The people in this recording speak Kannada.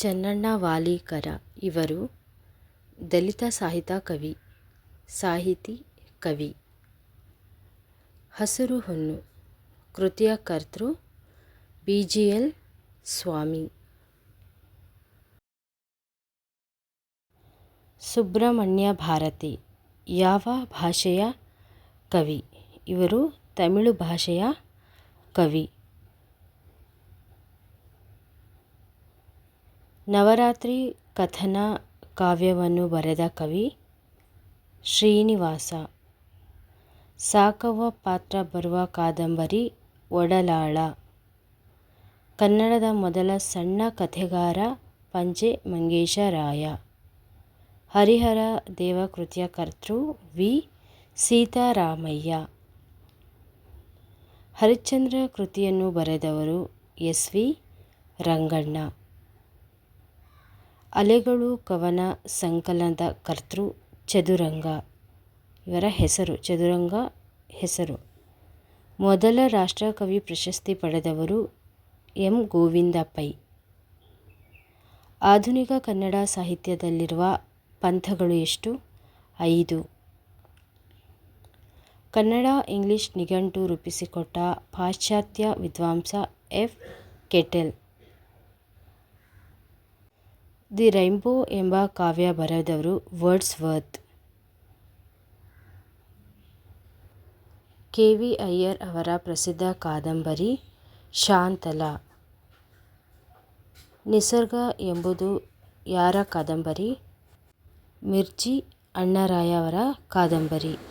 ಚೆನ್ನಣ್ಣ ವಾಲೀಕರ ಇವರು ದಲಿತ ಸಾಹಿತ್ಯ ಕವಿ, ಸಾಹಿತಿ ಕವಿ. ಹಸಿರು ಹೊನ್ನು ಕೃತಿಯ ಕರ್ತೃ B G L Swamy. Subrahmanya Bharathi, ಯಾವ ಭಾಷೆಯ ಕವಿ? ಇವರು ತಮಿಳು ಭಾಷೆಯ ಕವಿ. ನವರಾತ್ರಿ ಕಥನ ಕಾವ್ಯವನ್ನು ಬರೆದ ಕವಿ ಶ್ರೀನಿವಾಸ. ಸಾಕವ್ವ ಪಾತ್ರ ಬರುವ ಕಾದಂಬರಿ ಒಡಲಾಳ. ಕನ್ನಡದ ಮೊದಲ ಸಣ್ಣ ಕಥೆಗಾರ ಪಂಜೆ ಮಂಗೇಶರಾಯ ಹರಿಹರ ದೇವಕೃತಿಯ ಕರ್ತೃ ವಿ. ಸೀತಾರಾಮಯ್ಯ. ಹರಿಶ್ಚಂದ್ರ ಕೃತಿಯನ್ನು ಬರೆದವರು ಎಸ್ ವಿ ರಂಗಣ್ಣ. ಅಲೆಗಳು, ಕವನ, ಸಂಕಲನದ ಕರ್ತೃ, ಚದುರಂಗ. ಇವರ ಹೆಸರು, ಚದುರಂಗ ಹೆಸರು. ಮೊದಲ ರಾಷ್ಟ್ರಕವಿ ಪ್ರಶಸ್ತಿ ಪಡೆದವರು ಎಂ. ಗೋವಿಂದ ಪೈ ಆಧುನಿಕ ಕನ್ನಡ ಸಾಹಿತ್ಯದಲ್ಲಿರುವ ಪಂಥಗಳು ಎಷ್ಟು? ಐದು. ಕನ್ನಡ ಇಂಗ್ಲಿಷ್ ನಿಘಂಟು ರೂಪಿಸಿಕೊಟ್ಟ ಪಾಶ್ಚಾತ್ಯ ವಿದ್ವಾಂಸ ಎಫ್. ಕೆಟೆಲ್. ದಿ ರೈಂಬೋ ಎಂಬ ಕಾವ್ಯ ಬರೆದವರು Wordsworth K V Iyer ಅವರ ಪ್ರಸಿದ್ಧ ಕಾದಂಬರಿ ಶಾಂತಲ. ನಿಸರ್ಗ ಎಂಬುದು ಯಾರ ಕಾದಂಬರಿ? ಮಿರ್ಚಿ ಅಣ್ಣರಾಯವರ ಕಾದಂಬರಿ.